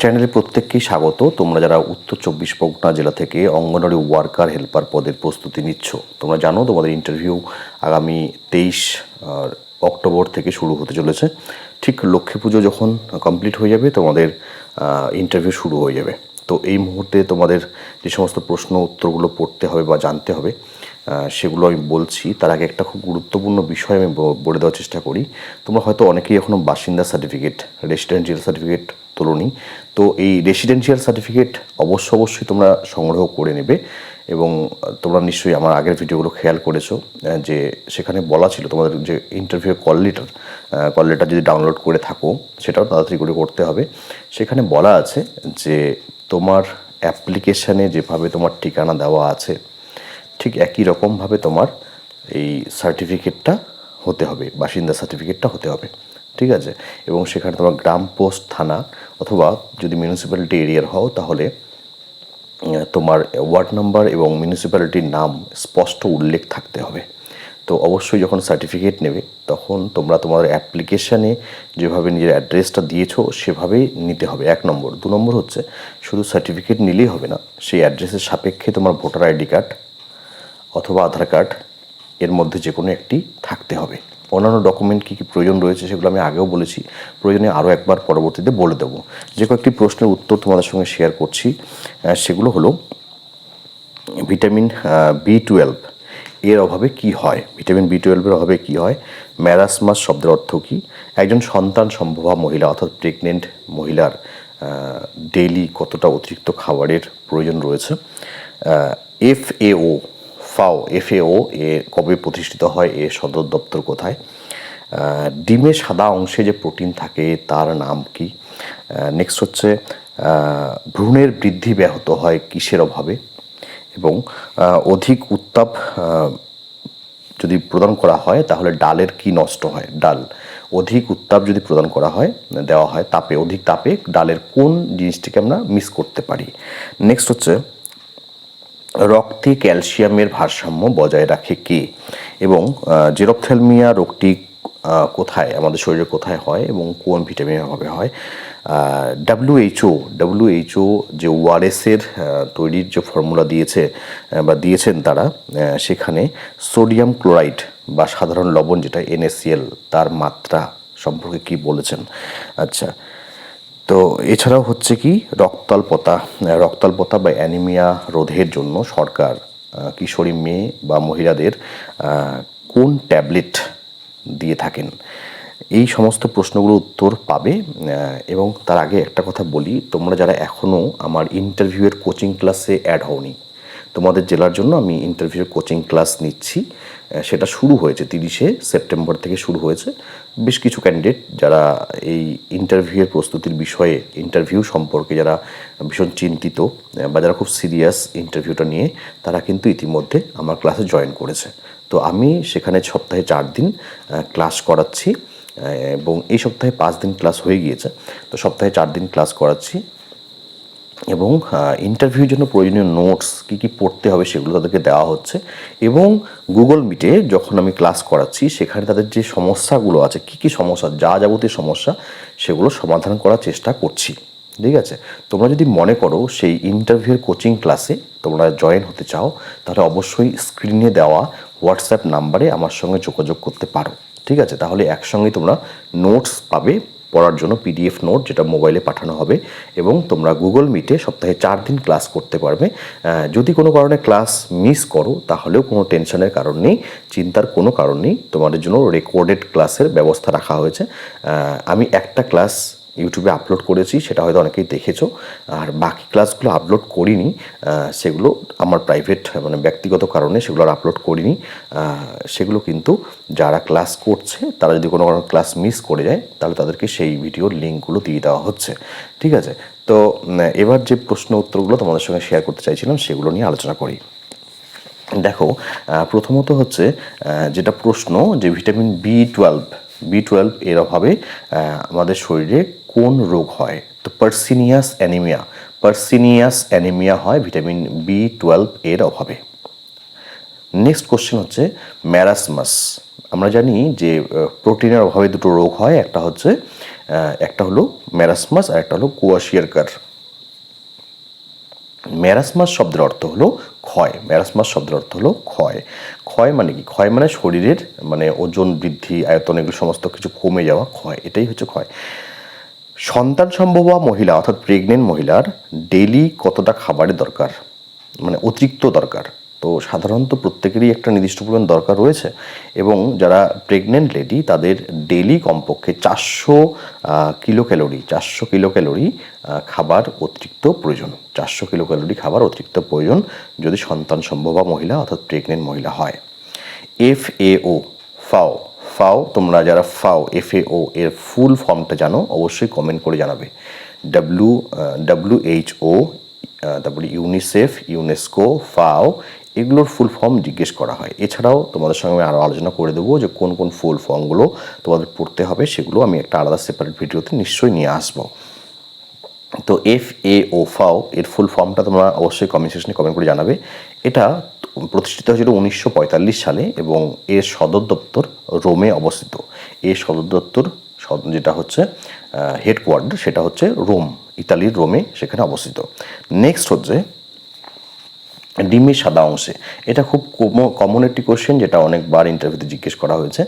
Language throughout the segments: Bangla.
চ্যানেলে প্রত্যেককেই স্বাগত। তোমরা যারা উত্তর চব্বিশ পরগনা জেলা থেকে অঙ্গনওয়াড়ি ওয়ার্কার, হেল্পার পদের প্রস্তুতি নিচ্ছ, তোমরা জানো তোমাদের ইন্টারভিউ আগামী তেইশ অক্টোবর থেকে শুরু হতে চলেছে। ঠিক লক্ষ্মী পুজো যখন কমপ্লিট হয়ে যাবে, তোমাদের ইন্টারভিউ শুরু হয়ে যাবে। তো এই মুহূর্তে তোমাদের যে সমস্ত প্রশ্ন উত্তরগুলো পড়তে হবে বা জানতে হবে সেগুলো আমি বলছি। তার আগে একটা খুব গুরুত্বপূর্ণ বিষয় আমি বলে দেওয়ার চেষ্টা করি। তোমরা হয়তো অনেকেই এখনও বাসিন্দা সার্টিফিকেট রেসিডেন্সিয়াল সার্টিফিকেট তোলোনি। তো এই রেসিডেন্সিয়াল সার্টিফিকেট অবশ্য অবশ্যই তোমরা সংগ্রহ করে নেবে এবং তোমরা নিশ্চয়ই আমার আগের ভিডিওগুলো খেয়াল করেছ যে সেখানে বলা ছিল তোমাদের যে interview call letter call letter যদি ডাউনলোড করে থাকো, সেটাও তাড়াতাড়ি করে করতে হবে। সেখানে বলা আছে যে তোমার অ্যাপ্লিকেশানে যেভাবে তোমার ঠিকানা দেওয়া আছে, ঠিক একই রকমভাবে তোমার এই সার্টিফিকেটটা হতে হবে, বাসিন্দা সার্টিফিকেটটা হতে হবে। ঠিক আছে? এবং সেখানে তোমার গ্রাম পোস্ট থানা অথবা যদি মিউনিসিপ্যালিটি এরিয়ার হও, তাহলে তোমার ওয়ার্ড নাম্বার এবং মিউনিসিপ্যালিটির নাম স্পষ্ট উল্লেখ থাকতে হবে। তো অবশ্যই যখন সার্টিফিকেট নেবে, তখন তোমরা তোমার অ্যাপ্লিকেশানে যেভাবে নিজের অ্যাড্রেসটা দিয়েছ, সেভাবেই নিতে হবে। এক নম্বর। দু নম্বর হচ্ছে, শুধু সার্টিফিকেট নিলেই হবে না, সেই অ্যাড্রেসের সাপেক্ষে তোমার ভোটার আইডি কার্ড অথবা আধার কার্ড এর মধ্যে যে কোনো একটি থাকতে হবে। অন্যান্য ডকুমেন্ট কী কী প্রয়োজন রয়েছে সেগুলো আমি আগেও বলেছি। প্রয়োজনে আরও একবার পরবর্তীতে বলে দেবো। যে কয়েকটি প্রশ্নের উত্তর তোমাদের সঙ্গে শেয়ার করছি সেগুলো হলো ভিটামিন বি টুয়েলভ এর অভাবে কি হয়? ভিটামিন বি টুয়েলভের অভাবে কি হয়? ম্যারাসমাস শব্দের অর্থ কি? একজন সন্তান সম্ভবা মহিলা অর্থাৎ প্রেগনেন্ট মহিলার ডেইলি কতটা অতিরিক্ত খাবারের প্রয়োজন রয়েছে? এফ এও ফাও এফ এও এ কবে প্রতিষ্ঠিত হয়, এ সদর দপ্তর কোথায়? ডিমে সাদা অংশে যে প্রোটিন থাকে, তার নাম কি? নেক্সট হচ্ছে ভ্রূণের বৃদ্ধি ব্যাহত হয় কিসের অভাবে? এবং অধিক উত্তাপ যদি প্রদান করা হয়, তাহলে ডালের কি নষ্ট হয়? ডাল। অধিক উত্তাপ যদি প্রদান করা হয়, দেওয়া হয় তাপে, অধিক তাপে ডালের কোন জিনিসটিকে আমরা মিস করতে পারি? নেক্সট হচ্ছে রক্তে ক্যালসিয়ামের ভারসাম্য বজায় রাখে কে? এবং জেরোপথ্যালমিয়া রোগটি কোথায়? আমাদের শরীরে কোথায় হয় এবং কোন ভিটামিনের অভাবে হয়? ডাব্লিউএইচও ডাব্লিউএইচও যে ওআরএসের তৈরির যে ফর্মুলা দিয়েছে বা দিয়েছেন তারা সেখানে সোডিয়াম ক্লোরাইড বা সাধারণ লবণ যেটা এনএসিএল তার মাত্রা সম্পর্কে কি বলেছেন? আচ্ছা তো এছাড়াও হচ্ছে কি, রক্তাল্পতা রক্তাল্পতা বা অ্যানিমিয়া রোধের জন্য সরকার কিশোরী মেয়ে বা মহিলাদের কোন ট্যাবলেট দিয়ে থাকেন? এই সমস্ত প্রশ্নগুলোর উত্তর পাবে এবং তার আগে একটা কথা বলি, তোমরা যারা এখনও আমার ইন্টারভিউয়ের কোচিং ক্লাসে অ্যাড হওনি তোমাদের জেলার জন্য আমি ইন্টারভিউ কোচিং ক্লাস নিচ্ছি। সেটা শুরু হয়েছে তিরিশে সেপ্টেম্বর থেকে শুরু হয়েছে। বেশ কিছু ক্যান্ডিডেট যারা এই ইন্টারভিউয়ের প্রস্তুতির বিষয়ে ইন্টারভিউ সম্পর্কে যারা ভীষণ চিন্তিত বা যারা খুব সিরিয়াস ইন্টারভিউটা নিয়ে, তারা কিন্তু ইতিমধ্যে আমার ক্লাসে জয়েন করেছে। তো আমি সেখানে সপ্তাহে চার দিন ক্লাস করাচ্ছি এবং এই সপ্তাহে পাঁচ দিন ক্লাস হয়ে গিয়েছে। তো সপ্তাহে চার দিন ক্লাস করাচ্ছি। এবং ইন্টারভিউর জন্য প্রয়োজনীয় নোটস কী কী পড়তে হবে সেগুলো তাদেরকে দেওয়া হচ্ছে এবং গুগল মিটে যখন আমি ক্লাস করাচ্ছি, সেখানে তাদের যে সমস্যাগুলো আছে, কী কী সমস্যা, যা যাবতীয় সমস্যা, সেগুলো সমাধান করার চেষ্টা করছি। ঠিক আছে? তোমরা যদি মনে করো সেই ইন্টারভিউর কোচিং ক্লাসে তোমরা জয়েন হতে চাও, তাহলে অবশ্যই স্ক্রিনে দেওয়া হোয়াটসঅ্যাপ নাম্বারে আমার সঙ্গে যোগাযোগ করতে পারো। ঠিক আছে? তাহলে একসঙ্গেই তোমরা নোটস পাবে পড়ার জন্য পিডিএফ নোট যেটা মোবাইলে পাঠানো হবে এবং তোমরা গুগল মিটে সপ্তাহে চার দিন ক্লাস করতে পারবে। যদি কোনো কারণে ক্লাস মিস করো, তাহলেও কোনো টেনশনের কারণ নেই, চিন্তার কোনো কারণ নেই। তোমাদের জন্য রেকর্ডেড ক্লাসের ব্যবস্থা রাখা হয়েছে। আমি একটা ক্লাস ইউটিউবে আপলোড করেছি, সেটা হয়তো অনেকেই দেখেছ। আর বাকি ক্লাসগুলো আপলোড করিনি সেগুলো আমার প্রাইভেট মানে ব্যক্তিগত কারণে সেগুলো আর আপলোড করিনি। সেগুলো কিন্তু যারা ক্লাস করছে, তারা যদি কোনো ক্লাস মিস করে যায়, তাহলে তাদেরকে সেই ভিডিওর লিঙ্কগুলো দিয়ে দেওয়া হচ্ছে। ঠিক আছে? তো এবার যে প্রশ্ন উত্তরগুলো তোমাদের সঙ্গে শেয়ার করতে চাইছিলাম, সেগুলো নিয়ে আলোচনা করি। দেখো প্রথমত হচ্ছে যেটা প্রশ্ন যে vitamin B twelve B twelve এর অভাবে আমাদের শরীরে কোন রোগ হয়? তো পার্সিনিয়াস অ্যানিমিয়া পার্সিনিয়াস অ্যানিমিয়া হয় ভিটামিন বি টুয়েলভ এর অভাবে। নেক্সট কোশ্চেন হচ্ছে ম্যারাসমাস আমরা জানি যে প্রোটিনের অভাবে দুটো রোগ হয়, একটা হচ্ছে একটা হলো ম্যারাসমাস আর একটা হলো কোয়াশিয়ারকার ম্যারাসমাস শব্দের অর্থ হলো ক্ষয়। ম্যারাসমাস শব্দের অর্থ হলো ক্ষয়। ক্ষয় মানে কি? ক্ষয় মানে শরীরের মানে ওজন বৃদ্ধি, আয়তন, এগুলো সমস্ত কিছু কমে যাওয়া ক্ষয়। এটাই হচ্ছে ক্ষয়। সন্তান সম্ভবা মহিলা, অর্থাৎ প্রেগনেন্ট মহিলার ডেলি কতটা খাবারের দরকার? মানে অতিরিক্ত দরকার। তো সাধারণত প্রত্যেকেরই একটা নির্দিষ্ট পরিমাণ দরকার রয়েছে এবং যারা প্রেগনেন্ট লেডি তাদের ডেলি কমপক্ষে চারশো কিলো ক্যালোরি চারশো কিলো ক্যালোরি খাবার অতিরিক্ত প্রয়োজন। চারশো কিলো ক্যালোরি খাবার অতিরিক্ত প্রয়োজন যদি সন্তান সম্ভবা মহিলা, অর্থাৎ প্রেগনেন্ট মহিলা হয়। এফ এ ও ফাও। ফাও, তোমরা যারা ফাও এফ এ ও এর ফুল ফর্মটা জানো, অবশ্যই কমেন্ট করে জানাবে। ডাব্লু ডাব্লু এইচ ও তারপরে ইউনিসেফ ইউনেস্কো ফাও, এগুলোর ফুল ফর্ম জিজ্ঞেস করা হয়। এছাড়াও তোমাদের সঙ্গে আমি আরও আলোচনা করে দেবো যে কোন কোন ফুল ফর্মগুলো তোমাদের পড়তে হবে, সেগুলো আমি একটা আলাদা সেপারেট ভিডিওতে নিশ্চয়ই নিয়ে আসব। তো এফ এ ও ফাও, এর ফুল ফর্মটা তোমরা অবশ্যই কমেন্ট সেকশনে কমেন্ট করে জানাবে। এটা প্রতিষ্ঠিত হয়েছিল উনিশশো পঁয়তাল্লিশ সালে এবং এর সদর দপ্তর রোমে অবস্থিত। এর সদর দপ্তর যেটা হচ্ছে হেডকোয়ার্টার সেটা হচ্ছে রোম, ইতালির রোমে সেখানে অবস্থিত। নেক্সট হচ্ছে ডিমের সাদা অংশে। এটা খুব কমন একটি কোশ্চেন যেটা অনেকবার ইন্টারভিউতে জিজ্ঞেস করা হয়েছে।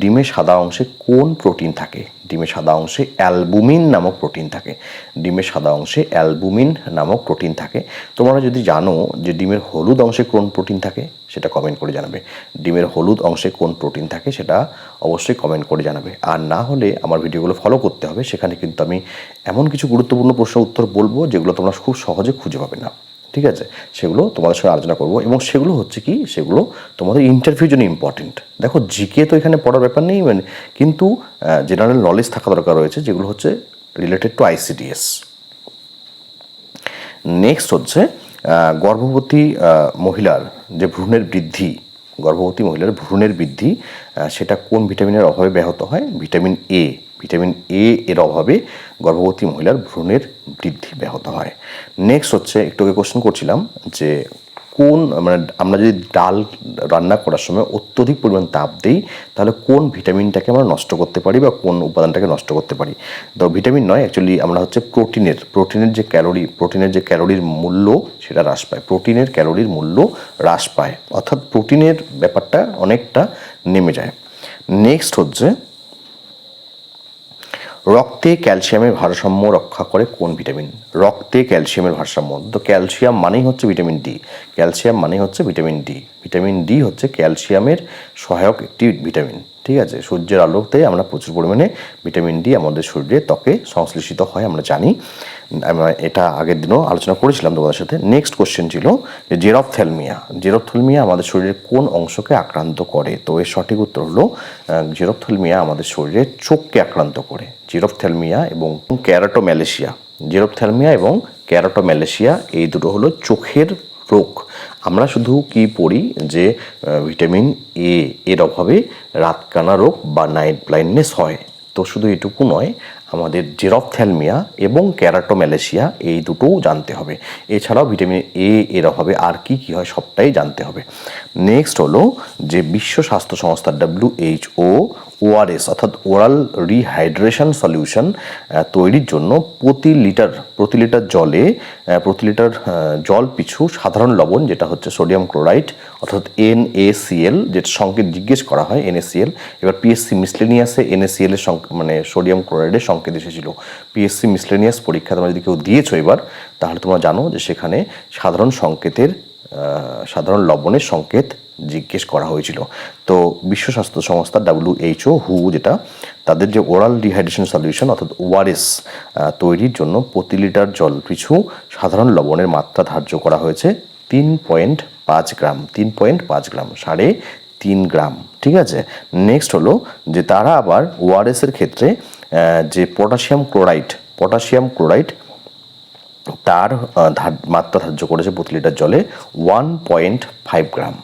ডিমের সাদা অংশে কোন প্রোটিন থাকে? ডিমের সাদা অংশে অ্যালবুমিন নামক প্রোটিন থাকে। ডিমের সাদা অংশে অ্যালবুমিন নামক প্রোটিন থাকে। তোমরা যদি জানো যে ডিমের হলুদ অংশে কোন প্রোটিন থাকে, সেটা কমেন্ট করে জানাবে। ডিমের হলুদ অংশে কোন প্রোটিন থাকে, সেটা অবশ্যই কমেন্ট করে জানাবে। আর না হলে আমার ভিডিওগুলো ফলো করতে হবে, সেখানে কিন্তু আমি এমন কিছু গুরুত্বপূর্ণ প্রশ্ন উত্তর বলব যেগুলো তোমরা খুব সহজে খুঁজে পাবে না। ঠিক আছে? সেগুলো তোমাদের সঙ্গে আলোচনা করব। এবং সেগুলো হচ্ছে কি? সেগুলো তোমাদের ইন্টারভিউর জন্য ইম্পর্টেন্ট দেখো জিকে তো এখানে পড়ার ব্যাপার নেই মানে কিন্তু জেনারেল নলেজ থাকা দরকার রয়েছে, যেগুলো হচ্ছে রিলেটেড টু আইসিডিএস নেক্সট হচ্ছে গর্ভবতী মহিলার যে ভ্রূণের বৃদ্ধি, গর্ভবতী মহিলার ভ্রূণের বৃদ্ধি সেটা কোন ভিটামিনের অভাবে ব্যাহত হয়? ভিটামিন এ ভিটামিন এ এর অভাবে গর্ভবতী মহিলার ভ্রূণের বৃদ্ধি ব্যাহত হয়। নেক্সট হচ্ছে, একটু আগে কোশ্চেন করছিলাম যে কোন মানে আমরা যদি ডাল রান্না করার সময় অত্যধিক পরিমাণ তাপ দিই, তাহলে কোন ভিটামিনটাকে আমরা নষ্ট করতে পারি বা কোন উপাদানটাকে নষ্ট করতে পারি? তো ভিটামিন নয় অ্যাকচুয়ালি আমরা হচ্ছে প্রোটিনের প্রোটিনের যে ক্যালোরি, প্রোটিনের যে ক্যালোরির মূল্য সেটা হ্রাস পায়। প্রোটিনের ক্যালোরির মূল্য হ্রাস পায়। অর্থাৎ প্রোটিনের ব্যাপারটা অনেকটা নেমে যায়। নেক্সট হচ্ছে রক্তে ক্যালসিয়ামের ভারসাম্য রক্ষা করে কোন ভিটামিন? রক্তে ক্যালসিয়ামের ভারসাম্য। তো ক্যালসিয়াম মানেই হচ্ছে ভিটামিন ডি। ক্যালসিয়াম মানেই হচ্ছে ভিটামিন ডি। ভিটামিন ডি হচ্ছে ক্যালসিয়ামের সহায়ক একটি ভিটামিন। ঠিক আছে? সূর্যের আলোতে আমরা প্রচুর পরিমাণে ভিটামিন ডি আমাদের শরীরে ত্বকে সংশ্লেষিত হয়, আমরা জানি। আমরা এটা আগের দিনও আলোচনা করেছিলাম তোমাদের সাথে। নেক্সট কোশ্চেন ছিল যে জেরপথ্যালমিয়া। জেরপথ্যালমিয়া আমাদের শরীরের কোন অংশকে আক্রান্ত করে? তো এর সঠিক উত্তর হলো জেরপথ্যালমিয়া আমাদের শরীরের চোখকে আক্রান্ত করে। জেরপথ্যালমিয়া এবং ক্যারাটোম্যালেশিয়া। জেরপথ্যালমিয়া এবং ক্যারাটোম্যালেশিয়া এই দুটো হলো চোখের রোগ। আমরা শুধু কি পড়ি যে ভিটামিন এ এর অভাবে রাতকানা রোগ বা নাইট ব্লাইন্ডনেস হয়। তো শুধু এটুকু নয়, আমাদের জেরপথ্যালমিয়া এবং ক্যারাটোম্যালেশিয়া এই দুটোও জানতে হবে। এছাড়াও ভিটামিন এ এর অভাবে আর কি কি হয় সবটাই জানতে হবে। নেক্সট হলো যে, বিশ্ব স্বাস্থ্য সংস্থা ডাব্লিউএইচও ওআরএস অর্থাৎ ওরাল রিহাইড্রেশন সলিউশন তৈরির জন্য প্রতি লিটার প্রতি লিটার জলে প্রতি লিটার জল পিছু সাধারণ লবণ, যেটা হচ্ছে সোডিয়াম ক্লোরাইড, অর্থাৎ এনএসিএল যেটা সংকেত জিজ্ঞেস করা হয় এনএসিএল এবার পিএসসি মিসলেনিয়াসে এনএসিএল এর মানে সোডিয়াম ক্লোরাইডের সংকেত এসেছিল। পিএসসি মিসলেনিয়াস পরীক্ষা তোমরা যদি কেউ দিয়েছ এবার, তাহলে তোমরা জানো যে সেখানে সাধারণ সংকেতের সাধারণ লবণের সংকেত জিজ্ঞেস করা হয়েছিল। তো বিশ্ব স্বাস্থ্য সংস্থা ডাব্লিউএইচও হু যেটা তাদের যে ওরাল ডিহাইড্রেশন সলিউশন অর্থাৎ ওআরএস তৈরির জন্য প্রতি লিটার জল পিছু সাধারণ লবণের মাত্রা ধার্য করা হয়েছে তিন পয়েন্ট পাঁচ গ্রাম, তিন পয়েন্ট পাঁচ গ্রাম, সাড়ে তিন গ্রাম, ঠিক আছে? নেক্সট হলো যে তারা আবার ওআরএস এর ক্ষেত্রে যে পটাশিয়াম ক্লোরাইড পটাশিয়াম ক্লোরাইড তার মাত্রা ধার্য করেছে প্রতি লিটার জলে ওয়ান পয়েন্ট ফাইভ গ্রাম।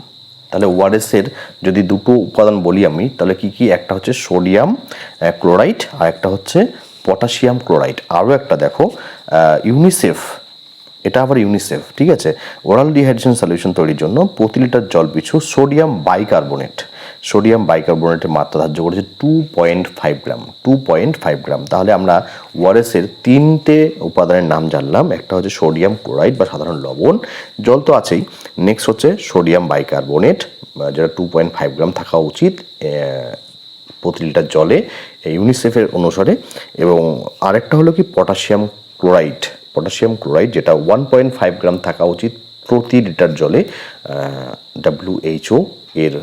তাহলে ওআরএসের যদি দুটো উপাদান বলি আমি, তাহলে কি কি? একটা হচ্ছে সোডিয়াম ক্লোরাইড আর একটা হচ্ছে পটাশিয়াম ক্লোরাইড। আরও একটা দেখো ইউনিসেফ, এটা আবার ইউনিসেফ, ঠিক আছে? ওরাল ডিহাইড্রেশন সলিউশন তৈরির জন্য প্রতি লিটার জল পিছু সোডিয়াম বাইকার্বনেট। সোডিয়াম বাইকার্বনেটের মাত্রা ধার্য করেছে two point five gram two point five gram. তাহলে আমরা ওয়ারেসের তিনটে উপাদানের নাম জানলাম। একটা হচ্ছে সোডিয়াম ক্লোরাইড বা সাধারণ লবণ। জল তো আছেই। নেক্সট হচ্ছে সোডিয়াম বাইকার্বনেট, যেটা টু পয়েন্ট ফাইভ গ্রাম থাকা উচিত প্রতি লিটার জলে ইউনিসেফের অনুসারে। এবং আরেকটা হলো কি পটাশিয়াম ক্লোরাইড। পটাশিয়াম ক্লোরাইড যেটা ওয়ান পয়েন্ট ফাইভ গ্রাম থাকা উচিত প্রতি লিটার জলে ডাব্লিউএইচও এর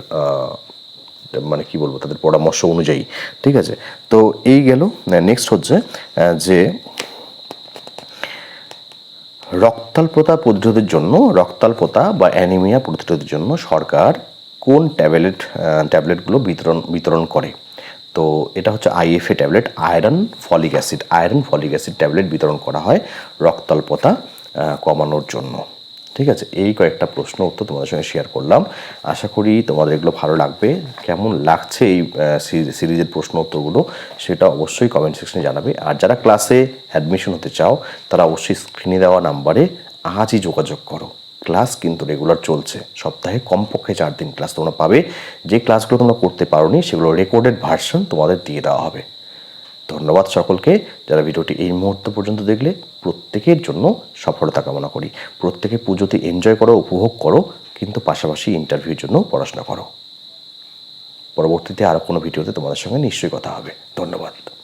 মানে কি বলব, তাদের পরামর্শ অনুযায়ী, ঠিক আছে? তো এই গেল নেক্সট হচ্ছে যে রক্তাল্পতা প্রতিরোধের জন্য, রক্তাল্পতা বা অ্যানিমিয়া প্রতিরোধের জন্য সরকার কোন ট্যাবলেট ট্যাবলেটগুলো বিতরণ বিতরণ করে? তো এটা হচ্ছে IFA tablet, iron folic acid, iron folic acid tablet বিতরণ করা হয় রক্তাল্পতা কমানোর জন্য। ঠিক আছে? এই কয়েকটা প্রশ্ন উত্তর তোমাদের সঙ্গে শেয়ার করলাম। আশা করি তোমাদের এগুলো ভালো লাগবে। কেমন লাগছে এই সিরিজের প্রশ্ন উত্তরগুলো সেটা অবশ্যই কমেন্ট সেকশনে জানাবে। আর যারা ক্লাসে অ্যাডমিশন হতে চাও, তারা অবশ্যই স্ক্রিনে দেওয়া নাম্বারে আজই যোগাযোগ করো। ক্লাস কিন্তু রেগুলার চলছে। সপ্তাহে কমপক্ষে চার দিন ক্লাস তোমরা পাবে। যে ক্লাসগুলো তোমরা করতে পারোনি, সেগুলো রেকর্ডেড ভার্সন তোমাদের দিয়ে দেওয়া হবে। ধন্যবাদ সকলকে। যারা ভিডিওটি এই মুহূর্ত পর্যন্ত দেখলে, প্রত্যেকের জন্য সফলতা কামনা করি। প্রত্যেকে পুজোতে এনজয় করো, উপভোগ করো, কিন্তু পাশাপাশি ইন্টারভিউর জন্য পড়াশোনা করো। পরবর্তীতে আরও কোনো ভিডিওতে তোমাদের সঙ্গে নিশ্চয়ই কথা হবে। ধন্যবাদ।